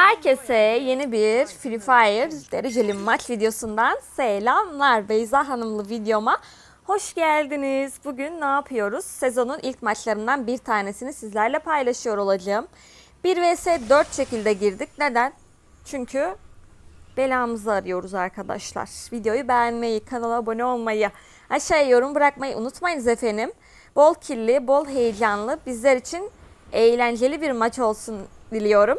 Herkese yeni bir Free Fire dereceli maç videosundan selamlar. Beyza Hanımlı videoma hoş geldiniz. Bugün ne yapıyoruz? Sezonun ilk maçlarından bir tanesini sizlerle paylaşıyor olacağım. 1 vs 4 şekilde girdik. Neden? Çünkü belamızı arıyoruz arkadaşlar. Videoyu beğenmeyi, kanala abone olmayı, aşağıya yorum bırakmayı unutmayınız efendim. Bol kirli, bol heyecanlı, bizler için eğlenceli bir maç olsun diliyorum.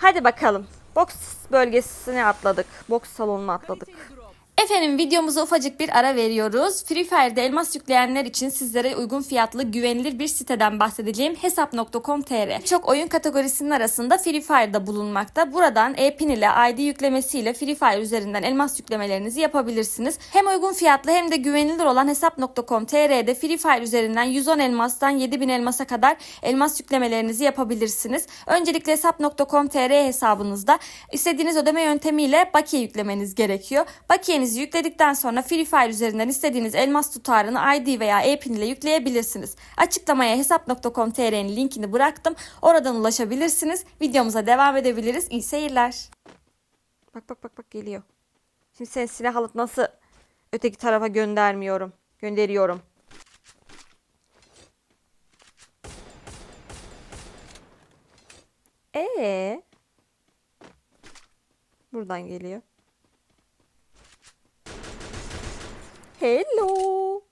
Hadi bakalım. Boks bölgesine atladık. Boks salonuna atladık. Efendim videomuza ufacık bir ara veriyoruz. Free Fire'de elmas yükleyenler için sizlere uygun fiyatlı güvenilir bir siteden bahsedeceğim hesap.com.tr. Çok oyun kategorisinin arasında Free Fire'da bulunmakta. Buradan e-pin ile ID yüklemesiyle Free Fire üzerinden elmas yüklemelerinizi yapabilirsiniz. Hem uygun fiyatlı hem de güvenilir olan hesap.com.tr'de Free Fire üzerinden 110 elmastan 7000 elmasa kadar elmas yüklemelerinizi yapabilirsiniz. Öncelikle hesap.com.tr hesabınızda istediğiniz ödeme yöntemiyle bakiye yüklemeniz gerekiyor. Bakiyenizi yükledikten sonra Free Fire üzerinden istediğiniz elmas tutarını ID veya e-pin ile yükleyebilirsiniz. Açıklamaya hesap.com.tr'nin linkini bıraktım. Oradan ulaşabilirsiniz. Videomuza devam edebiliriz. İyi seyirler. Bak bak bak bak geliyor. Şimdi sen silah alıp nasıl öteki tarafa göndermiyorum. Gönderiyorum. Ee? Buradan geliyor. Hello.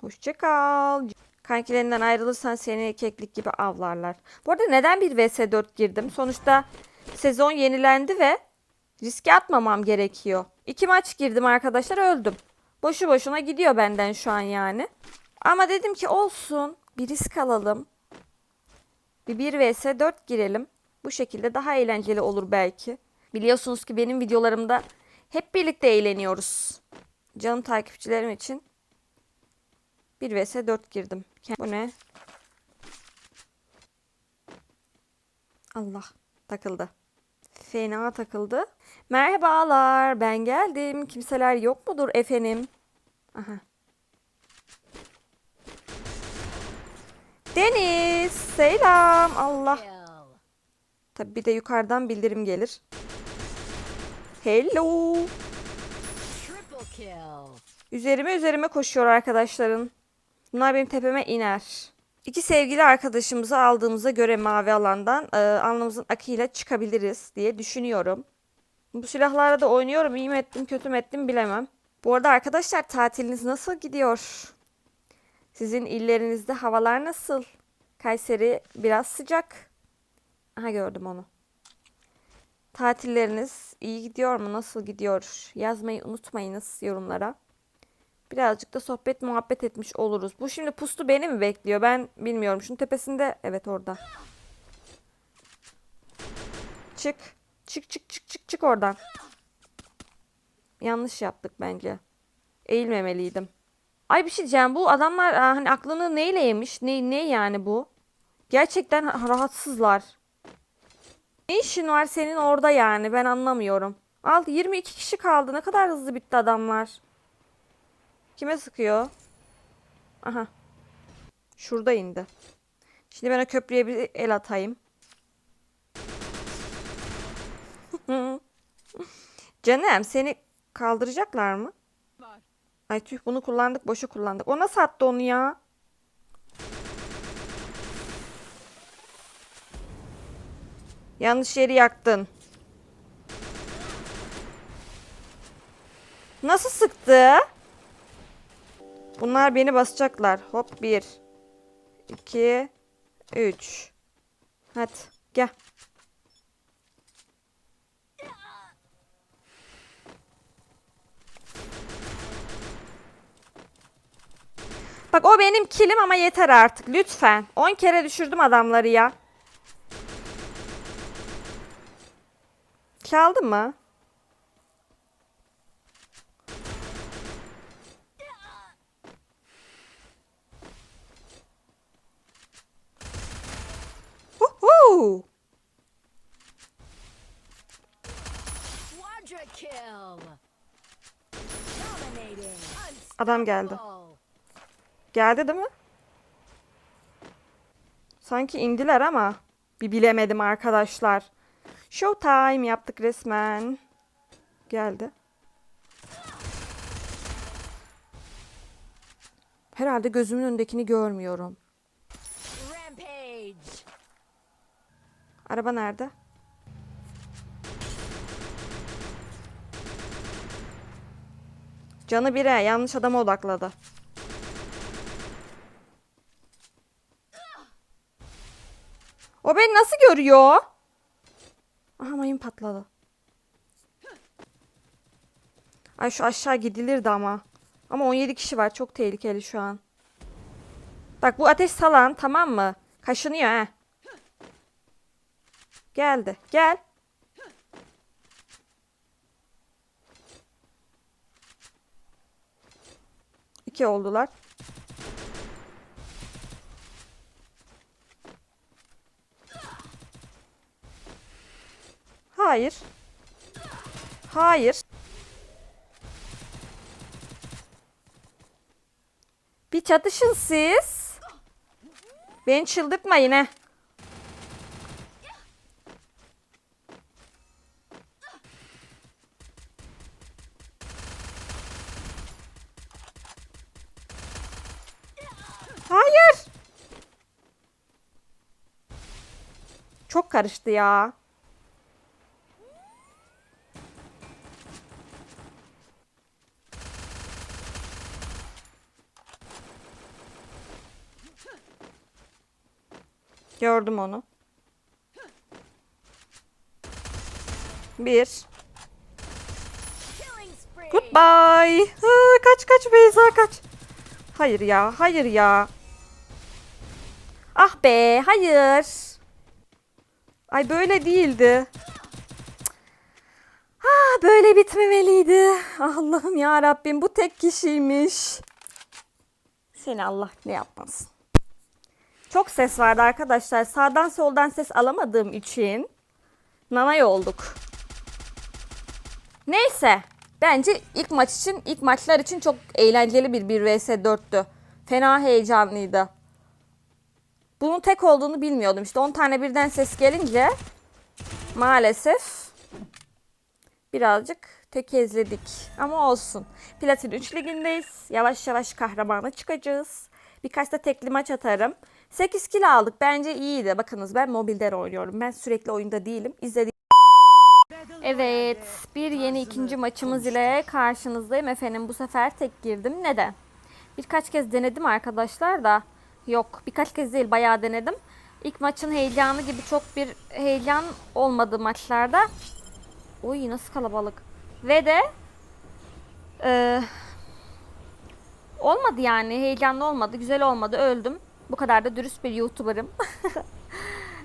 Hoşça kal. Kankilerinden ayrılırsan seni keklik gibi avlarlar. Bu arada neden bir vs4 girdim? Sonuçta sezon yenilendi ve riske atmamam gerekiyor. İki maç girdim arkadaşlar öldüm. Boşu boşuna gidiyor benden şu an yani. Ama dedim ki olsun bir risk alalım. Bir 1 vs 4 girelim. Bu şekilde daha eğlenceli olur belki. Biliyorsunuz ki benim videolarımda hep birlikte eğleniyoruz. Canım takipçilerim için 1 vs 4 girdim. Bu ne? Allah takıldı. Fena takıldı. Merhabalar ben geldim. Kimseler yok mudur efendim? Aha. Deniz selam Allah. Tabi bir de yukarıdan bildirim gelir. Hello. Üzerime üzerime koşuyor arkadaşların. Bunlar benim tepeme iner. İki sevgili arkadaşımızı aldığımıza göre mavi alandan e, alnımızın akıyla çıkabiliriz diye düşünüyorum. Bu silahlarla da oynuyorum. İyi mi ettim kötü mü ettim bilemem. Bu arada arkadaşlar tatiliniz nasıl gidiyor? Sizin illerinizde havalar nasıl? Kayseri biraz sıcak. Aha gördüm onu. Tatilleriniz iyi gidiyor mu? Nasıl gidiyor? Yazmayı unutmayınız yorumlara. Birazcık da sohbet muhabbet etmiş oluruz. Bu şimdi pustu beni mi bekliyor? Ben bilmiyorum. Şunun tepesinde evet orada. Çık. Çık çık çık çık çık oradan. Yanlış yaptık bence. Eğilmemeliydim. Ay bir şey diyeceğim. Bu adamlar hani aklını neyle yemiş? Ne, ne yani bu? Gerçekten ha- rahatsızlar. Ne işin var senin orada yani? Ben anlamıyorum. Al 22 kişi kaldı. Ne kadar hızlı bitti adamlar. Kime sıkıyor? Aha. Şurada indi. Şimdi ben o köprüye bir el atayım. Canım seni kaldıracaklar mı? Ay tüh bunu kullandık boşa kullandık. O nasıl attı onu ya? Yanlış yeri yaktın. Nasıl sıktı? Bunlar beni basacaklar. Hop bir. iki, Üç. Hadi gel. Bak o benim kilim ama yeter artık lütfen. 10 kere düşürdüm adamları ya. Çaldı mı? Dominating. Adam geldi. Geldi değil mi? Sanki indiler ama bir bilemedim arkadaşlar. Showtime yaptık resmen. Geldi. Herhalde gözümün önündekini görmüyorum. Araba nerede? Canı bire yanlış adama odakladı. O beni nasıl görüyor? Aha mayın patladı. Ay şu aşağı gidilirdi ama. Ama 17 kişi var. Çok tehlikeli şu an. Bak bu ateş salan tamam mı? Kaşınıyor ha. Geldi. Gel. İki oldular. Hayır. Hayır. Bir çatışın siz. Beni çıldırtmayın he. Hayır. Çok karıştı ya. Gördüm onu. Bir. Goodbye. Ha, kaç kaç Beyza kaç. Hayır ya, hayır ya. Ah be, hayır. Ay böyle değildi. Cık. Ah böyle bitmemeliydi. Allah'ım ya Rabbim bu tek kişiymiş. Seni Allah ne yapmasın. Çok ses vardı arkadaşlar. Sağdan soldan ses alamadığım için nanay olduk. Neyse. Bence ilk maç için, ilk maçlar için çok eğlenceli bir 1 vs 4'tü. Fena heyecanlıydı. Bunun tek olduğunu bilmiyordum. İşte 10 tane birden ses gelince maalesef birazcık tökezledik. Ama olsun. Platin 3 ligindeyiz. Yavaş yavaş kahramana çıkacağız. Birkaç da tekli maç atarım. 8 kilo aldık. Bence iyiydi. Bakınız ben mobilde oynuyorum. Ben sürekli oyunda değilim. İzlediğim Evet, bir yeni ikinci maçımız ile karşınızdayım efendim. Bu sefer tek girdim. Neden? Birkaç kez denedim arkadaşlar da. Yok, birkaç kez değil, bayağı denedim. İlk maçın heyecanı gibi çok bir heyecan olmadı maçlarda. Oy nasıl kalabalık. Ve de eee, olmadı yani. Heyecanlı olmadı, güzel olmadı. Öldüm. Bu kadar da dürüst bir YouTuber'ım.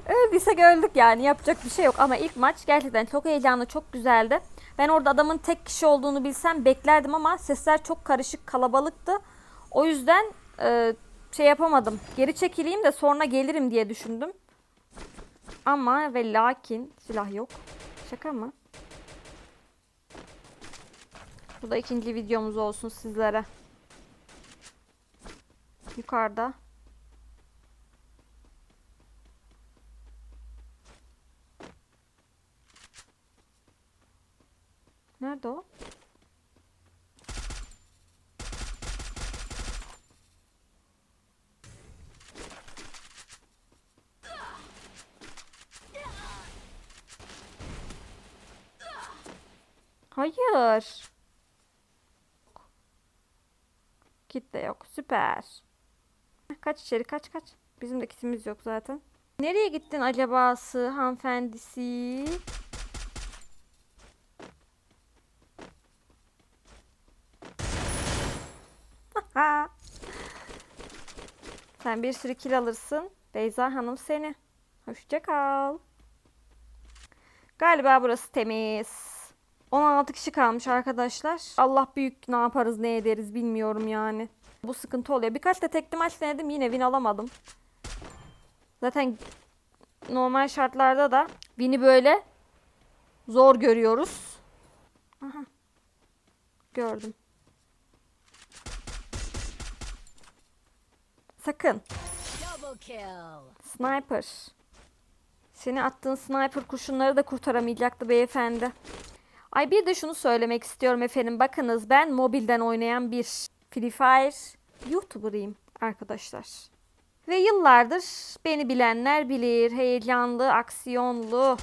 Öldüysek öldük yani yapacak bir şey yok ama ilk maç gerçekten çok heyecanlı çok güzeldi. Ben orada adamın tek kişi olduğunu bilsem beklerdim ama sesler çok karışık kalabalıktı. O yüzden e, şey yapamadım. Geri çekileyim de sonra gelirim diye düşündüm. Ama ve lakin silah yok. Şaka mı? Bu da ikinci videomuz olsun sizlere. Yukarıda. Nerede o? Hayır. Kit de yok. Süper. Kaç içeri kaç kaç. Bizim de kitimiz yok zaten. Nereye gittin acabası hanımefendisi? Ha. Sen bir sürü kil alırsın. Beyza Hanım seni. Hoşça kal. Galiba burası temiz. 16 kişi kalmış arkadaşlar. Allah büyük ne yaparız ne ederiz bilmiyorum yani. Bu sıkıntı oluyor. Birkaç da tekli maç denedim yine win alamadım. Zaten normal şartlarda da win'i böyle zor görüyoruz. Aha. Gördüm. Sakın. Sniper. Seni attığın sniper kurşunları da kurtaramayacaktı beyefendi. Ay bir de şunu söylemek istiyorum efendim. Bakınız ben mobilden oynayan bir Free Fire YouTuber'ıyım arkadaşlar. Ve yıllardır beni bilenler bilir. Heyecanlı, aksiyonlu.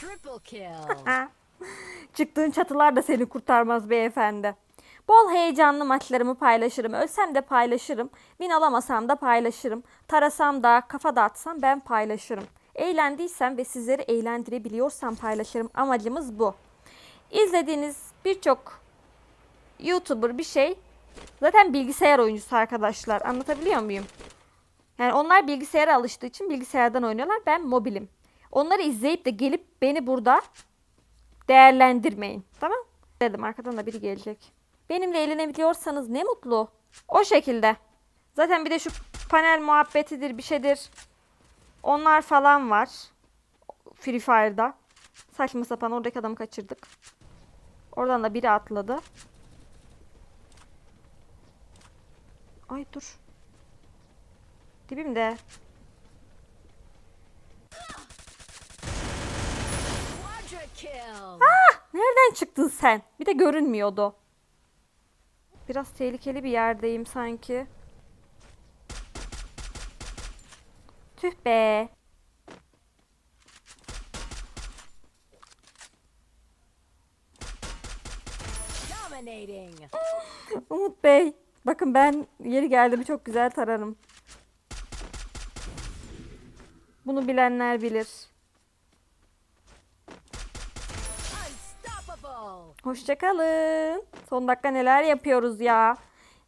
Triple kill. Ha. Çıktığın çatılar da seni kurtarmaz beyefendi. Bol heyecanlı maçlarımı paylaşırım. Ölsem de paylaşırım. Win alamasam da paylaşırım. Tarasam da kafa dağıtsam ben paylaşırım. Eğlendiysem ve sizleri eğlendirebiliyorsam paylaşırım. Amacımız bu. İzlediğiniz birçok YouTuber bir şey zaten bilgisayar oyuncusu arkadaşlar. Anlatabiliyor muyum? Yani onlar bilgisayara alıştığı için bilgisayardan oynuyorlar. Ben mobilim. Onları izleyip de gelip beni burada değerlendirmeyin. Tamam? Dedim arkadan da biri gelecek. Benimle eğlenebiliyorsanız ne mutlu. O şekilde. Zaten bir de şu panel muhabbetidir bir şeydir. Onlar falan var. Free Fire'da. Saçma sapan oradaki adamı kaçırdık. Oradan da biri atladı. Ay dur. Dibimde. Kill. Nereden çıktın sen? Bir de görünmüyordu. Biraz tehlikeli bir yerdeyim sanki. Tüh be. Umut Bey. Bakın ben yeri geldi mi çok güzel tararım. Bunu bilenler bilir. Hoşçakalın. Son dakika neler yapıyoruz ya.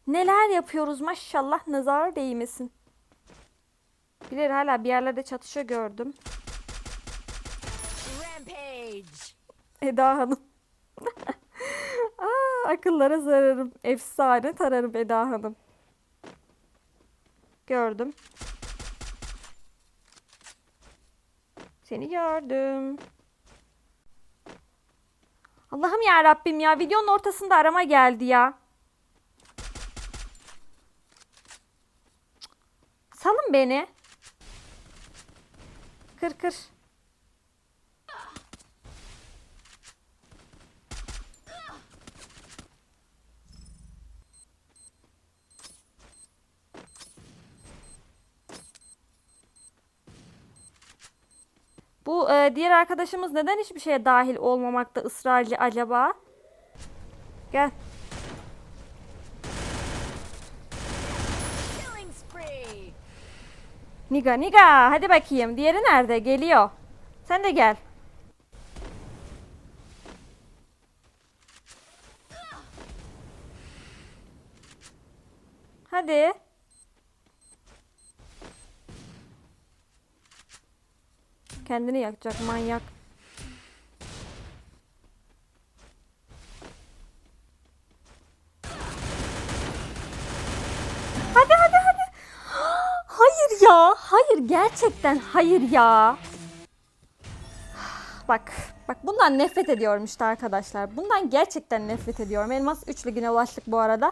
Neler yapıyoruz maşallah nazar değmesin. Bilir hala bir yerlerde çatışa gördüm. Rampage. Eda Hanım. Aa, akıllara zararım. Efsane tararım Eda Hanım. Gördüm. Seni gördüm. Allah'ım ya Rabbim ya videonun ortasında arama geldi ya. Salın beni. Kır kır. Bu e, diğer arkadaşımız neden hiçbir şeye dahil olmamakta ısrarcı acaba? Gel. Niga Niga hadi bakayım. Diğeri nerede? Geliyor. Sen de gel. Hadi. Kendini yakacak manyak. Hadi hadi hadi. Hayır ya. Hayır gerçekten hayır ya. Bak. Bak bundan nefret ediyorum işte arkadaşlar. Bundan gerçekten nefret ediyorum. Elmas 3 ligine ulaştık bu arada.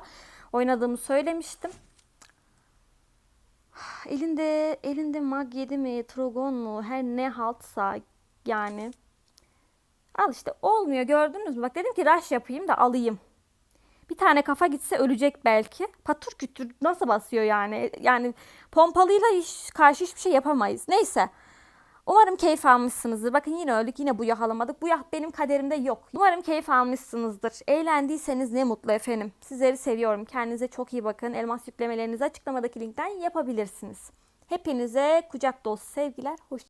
Oynadığımı söylemiştim. Elinde elinde mag 7 mi, Trogon mu, her ne haltsa yani. Al işte olmuyor gördünüz mü? Bak dedim ki rush yapayım da alayım. Bir tane kafa gitse ölecek belki. Patır kütür nasıl basıyor yani? Yani pompalıyla hiç, karşı hiçbir şey yapamayız. Neyse. Umarım keyif almışsınızdır. Bakın yine öldük yine bu yahalamadık. Bu yah benim kaderimde yok. Umarım keyif almışsınızdır. Eğlendiyseniz ne mutlu efendim. Sizleri seviyorum. Kendinize çok iyi bakın. Elmas yüklemelerinizi açıklamadaki linkten yapabilirsiniz. Hepinize kucak dolusu sevgiler. Hoşçakalın.